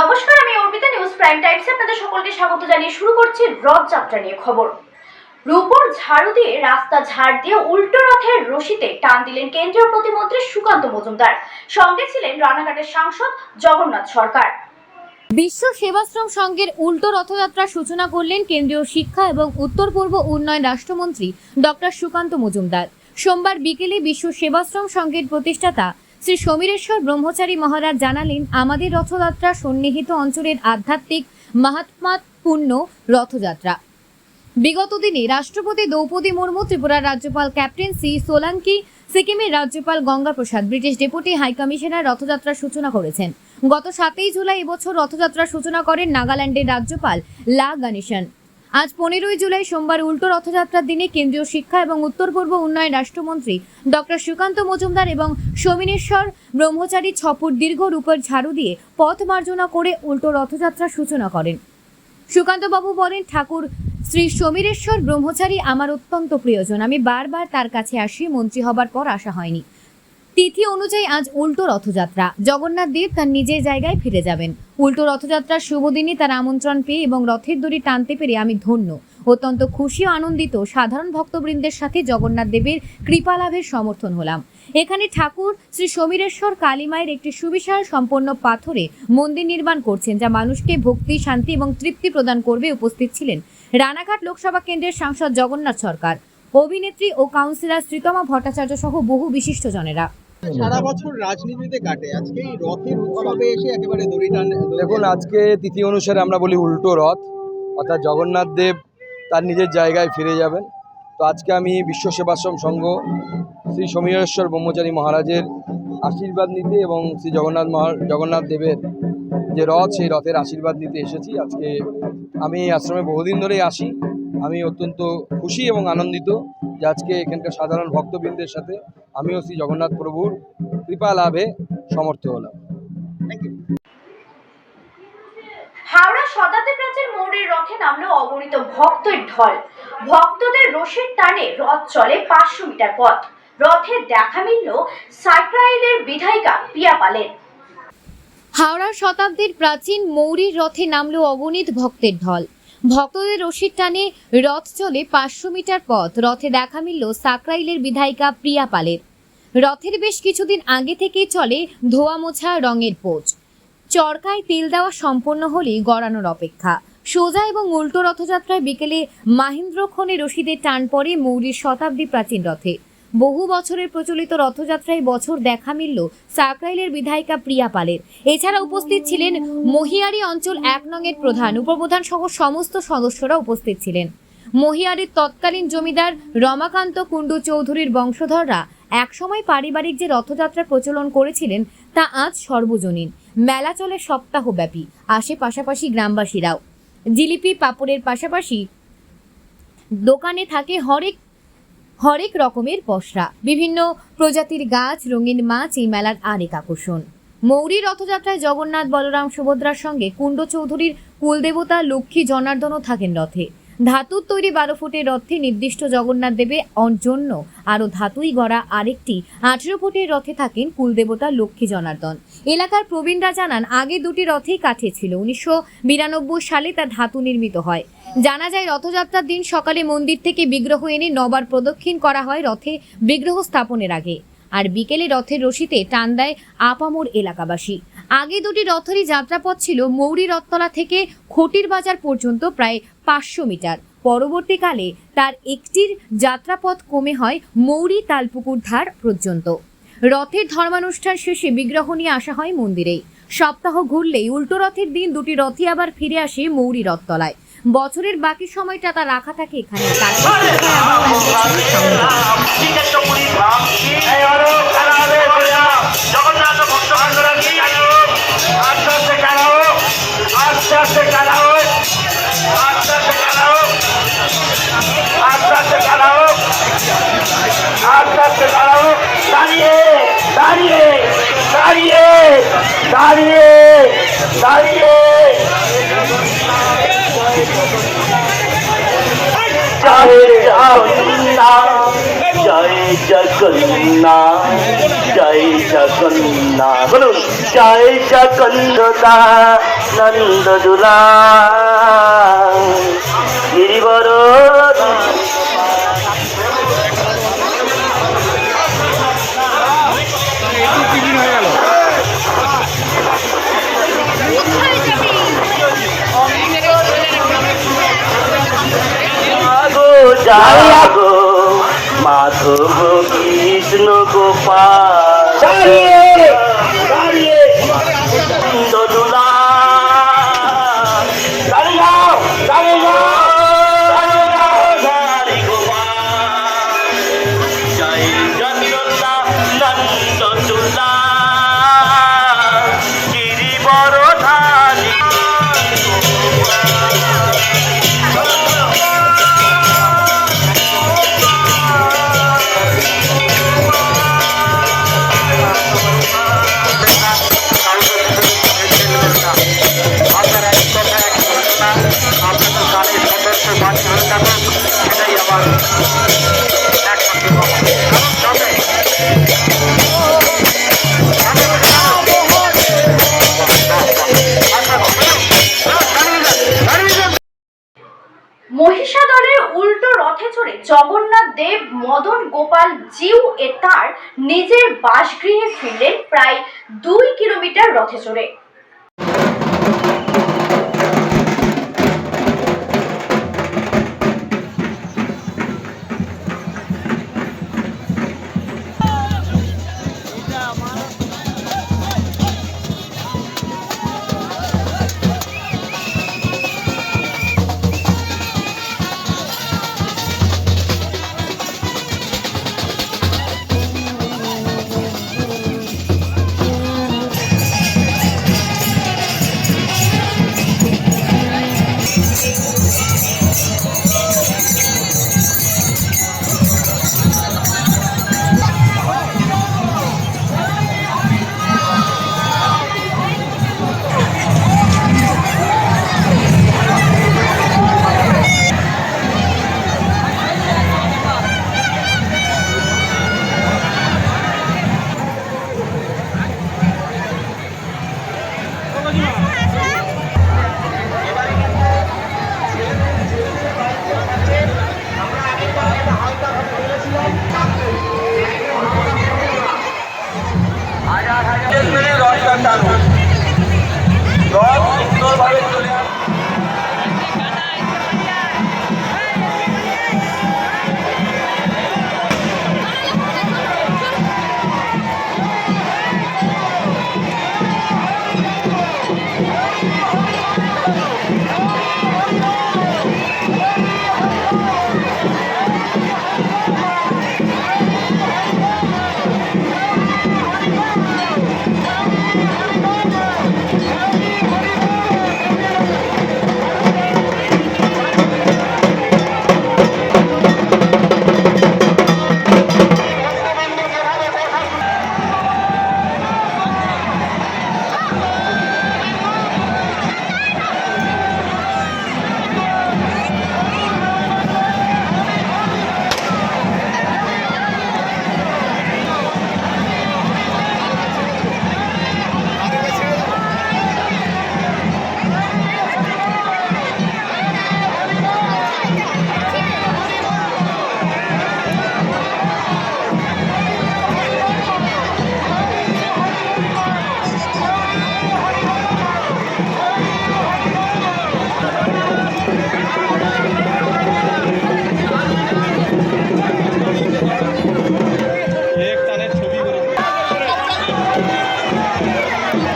নমস্কার, আমি Arpita news prime টাইমসে আপনাদের সকলকে স্বাগত জানিয়ে শুরু করছি রথযাত্রা নিয়ে খবর। রূপর ঝাড়ু দিয়ে রাস্তা ঝাড় দিয়ে উল্টো রথের রশিতে টান দিলেন কেন্দ্রীয় প্রতিমন্ত্রী সুকান্ত মজুমদার। সঙ্গে ছিলেন রানাঘাটের সাংসদ জগন্নাথ সরকার। বিশ্ব সেবাশ্রম সংঘের উল্টো রথযাত্রার সূচনা করলেন কেন্দ্রীয় শিক্ষা এবং উত্তর পূর্ব উন্নয়ন রাষ্ট্রমন্ত্রী ডক্টর সুকান্ত মজুমদার। সোমবার বিকেলে বিশ্ব সেবাশ্রম সংঘের প্রতিষ্ঠাতা শ্রী সমীরেশ্বর ব্রহ্মচারী মহারাজ জানালেন, আমাদের রথযাত্রা সন্নিহিত অঞ্চলের আধ্যাত্মিক মাহাত্মাপূর্ণ রথযাত্রা। বিগত দিনে রাষ্ট্রপতি দ্রৌপদী মুর্মু ত্রিপুরার রাজ্যপাল ক্যাপ্টেন সি সোলাঙ্কি, সিকিমের রাজ্যপাল Ganga Prasad British deputy high commissioner রথযাত্রার সূচনা করেছেন। গত সাতই জুলাই এবছর রথযাত্রার সূচনা করেন নাগাল্যান্ডের রাজ্যপাল লা গণেশন আজ পনেরোই জুলাই সোমবার উল্টো রথযাত্রার দিনে কেন্দ্রীয় শিক্ষা এবং উত্তর পূর্ব উন্নয়ন রাষ্ট্রমন্ত্রী ডক্টর সুকান্ত মজুমদার এবং সোমিনেশ্বর ব্রহ্মচারী ছপুর দীর্ঘ রূপের ঝাড়ু দিয়ে পথ মার্জনা করে উল্টো রথযাত্রার সূচনা করেন। সুকান্তবাবু বলেন, ঠাকুর, শ্রী সমীরেশ্বর ব্রহ্মচারী আমার অত্যন্ত প্রিয়জন। আমি বারবার তার কাছে আসি, মন্ত্রী হবার পর আসা হয়নি। তিথি অনুযায়ী আজ উল্টো রথযাত্রা। জগন্নাথ দেব তার নিজের জায়গায় ফিরে যাবেন। উল্টো রথযাত্রার শুভ দিনে তার আমন্ত্রণ পেয়ে এবং রথের দড়ি টানতে পেরে আমি ধন্য। অত্যন্ত খুশি ও আনন্দিত সাধারণ ভক্তবৃন্দের সাথে জগন্নাথ দেবের কৃপা লাভের সমর্থন হলাম। এখানে ঠাকুর শ্রী সমীরেশ্বর কালীমায়ের একটি সুবিশাল সম্পন্ন পাথরে মন্দির নির্মাণ করছেন, যা মানুষকে ভক্তি, শান্তি এবং তৃপ্তি প্রদান করবে উপস্থিত ছিলেন রানাঘাট লোকসভা কেন্দ্রের সাংসদ জগন্নাথ সরকার। অভিনেত্রী ও কাউন্সিলর শ্রীতমা ভট্টাচার্য সহ বহু বিশিষ্টজনেরা। সারা বছর রাজনীতিতে কাটে। আজকে এই রথের উৎসবে এসে একেবারে দড়ি টান দেখুন আজকে তিথি অনুসারে আমরা বলি উল্টো রথ অর্থাৎ জগন্নাথ দেব তার নিজের জায়গায় ফিরে যাবেন। তো আজকে আমি বিশ্ব সেবাশ্রম সংঘ শ্রী সমীরেশ্বর ব্রহ্মচারী মহারাজের আশীর্বাদ নিতে এবং শ্রী জগন্নাথ মহা জগন্নাথ দেবের যে রথ সেই রথের আশীর্বাদ নিতে এসেছি। আজকে আমি এই আশ্রমে বহুদিন ধরেই আসি। আমি অত্যন্ত খুশি এবং আনন্দিত যে আজকে এখানকার সাধারণ ভক্তবৃন্দের সাথে আমিও শ্রী জগন্নাথ প্রভুর কৃপা লাভে সমর্থ হলাম। হাওড়া শতাব্দী প্রাচীর মৌরের রথে নামলো অগণিত ভক্তের ঢল। ভক্তদের রশির টানে রথ চলে পাঁচশো মিটার পথ। রথে দেখা মিলল সাইক্রাইলের বিধায়িকা পিয়া পালের হাওড়ার শতাব্দীর প্রাচীন মৌরির রথে নামলো অগণিত ভক্তের ঢল। ভক্তদের রশির টানে রথ চলে পাঁচশো মিটার পথ। রথে দেখা মিলল সাকরাইলের বিধায়িকা প্রিয়া পালের। রথের বেশ কিছুদিন আগে থেকেই চলে ধোয়া মোছা রঙের পোচ। চরকায় তেল দেওয়া সম্পন্ন হলেই গড়ানোর অপেক্ষা। সোজা এবং উল্টো রথযাত্রায় বিকেলে মাহেন্দ্রক্ষণে রশিদের টান পড়ে মৌরির শতাব্দী প্রাচীন রথে। বহু বছরের প্রচলিত রথযাত্রায় বছর দেখা মিলল সাকরাইলের বিধায়িকা প্রিয়া পালের। এছাড়া উপস্থিত ছিলেন মহিয়ারি অঞ্চল এক নংয়ের প্রধান, উপপ্রধান সহ সমস্ত সদস্যরা উপস্থিত ছিলেন। মহিয়ারির তৎকালীন জমিদার রমাকান্ত কুণ্ডু চৌধুরীর বংশধররা একসময় পারিবারিক যে রথযাত্রা প্রচলন করেছিলেন, তা আজ সর্বজনীন। মেলা চলে সপ্তাহব্যাপী, আসে পাশাপাশি গ্রামবাসীরাও। জিলিপি পাপড়ের পাশাপাশি দোকানে থাকে হরেক হরেক রকমের পশরা বিভিন্ন প্রজাতির গাছ, রঙিন মাছ, এই মেলার আরেক আকর্ষণ। মৌরী রথযাত্রায় জগন্নাথ, বলরাম, সুভদ্রার সঙ্গে কুণ্ড চৌধুরীর কুলদেবতা লক্ষ্মী, জনার্দনও থাকেন রথে। ধাতুর তৈরি বারো ফুটের রথে নির্দিষ্ট জগন্নাথ দেবে জন্য আরও ধাতুই গড়া আরেকটি আঠেরো ফুটের রথে থাকেন কুলদেবতা লক্ষ্মী জনার্দন। এলাকার প্রবীণরা জানান, আগে দুটি রথেই কাঠে ছিল। উনিশশো বিরানব্বই সালে তা ধাতু নির্মিত হয়। জানা যায়, রথযাত্রার দিন সকালে মন্দির থেকে বিগ্রহ এনে নবার প্রদক্ষিণ করা হয় রথে বিগ্রহ স্থাপনের আগে। আর বিকেলে রথের রশিতে টান দেয় আপামোর এলাকাবাসী। আগে দুটি রথেরই যাত্রাপথ ছিল মৌরি রথতলা থেকে খটির বাজার পর্যন্ত প্রায় পাঁচশো মিটার। পরবর্তীকালে তার একটির যাত্রাপথ কমে হয় মৌরি তালপুকুর ধার পর্যন্ত। রথের ধর্মানুষ্ঠান শেষে বিগ্রহ নিয়ে আসা হয় মন্দিরেই। সপ্তাহ ঘুরলেই উল্টো রথের দিন দুটি রথই আবার ফিরে আসে মৌরি রথতলায়। বছরের বাকি সময়টা তা রাখা থাকে এখানে। জয় জগন্নাথ জয় জগন্নাথ। বলুন জয় জগন্নদা নন্দ দুলা গিরিবর মাধব কৃষ্ণ গোপাল। নিজের বাসগৃহে ফিরলেন প্রায় দুই কিলোমিটার রথে চড়ে। Yeah.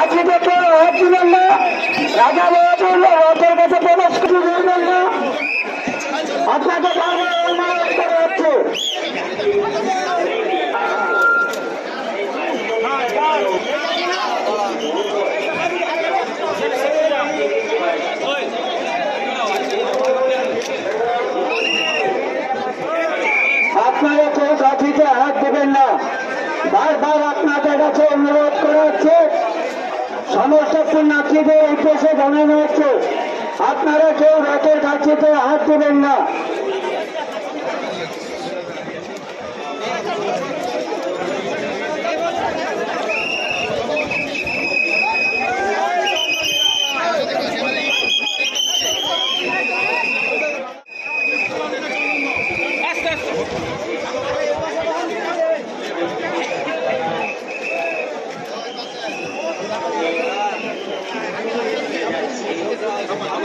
আজকে কেউ হাত দিলেন না রাজা বলল, রথের কাছে প্রবেশ কিছু দিলেন না আপনাকে হচ্ছে। কাছে অনুরোধ করা হচ্ছে। সমস্ত পুণ্যার্থীদের উদ্দেশ্যে জানানো হচ্ছে, আপনারা কেউ রথের কাছে হাত দেবেন না।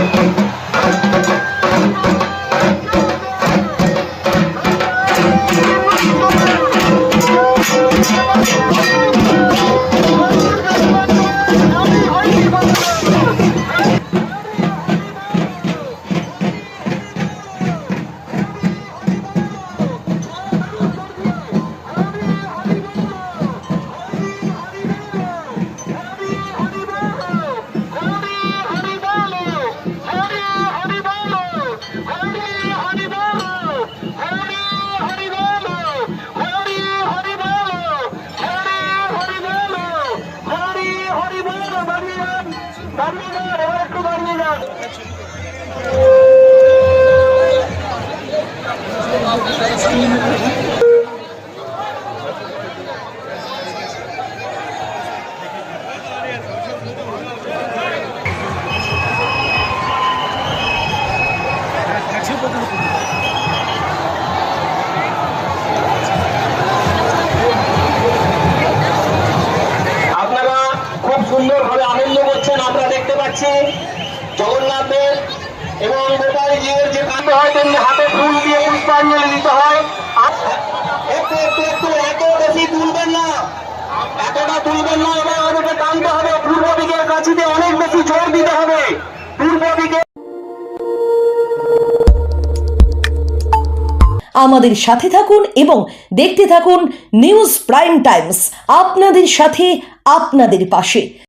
আপনারা খুব সুন্দরভাবে আনন্দ করছেন আমরা দেখতে পাচ্ছি জগন্নাথের এবং কাণ্ড হয় তেমনি হাতে ফুল দিয়ে পুষ্পাঞ্জলি দিতে হয়। একটু একটু একটু এত বেশি তুলবেন না। এতটা তুলবেন না এবার আমাদেরকে টানতে হবে। পূর্ব দিকের কাছিতে অনেক বেশি জোর দিতে হবে। পূর্ব দিকে আমাদের সাথে থাকুন এবং দেখতে থাকুন নিউজ প্রাইম টাইমস আপনাদের সাথে আপনাদের পাশে।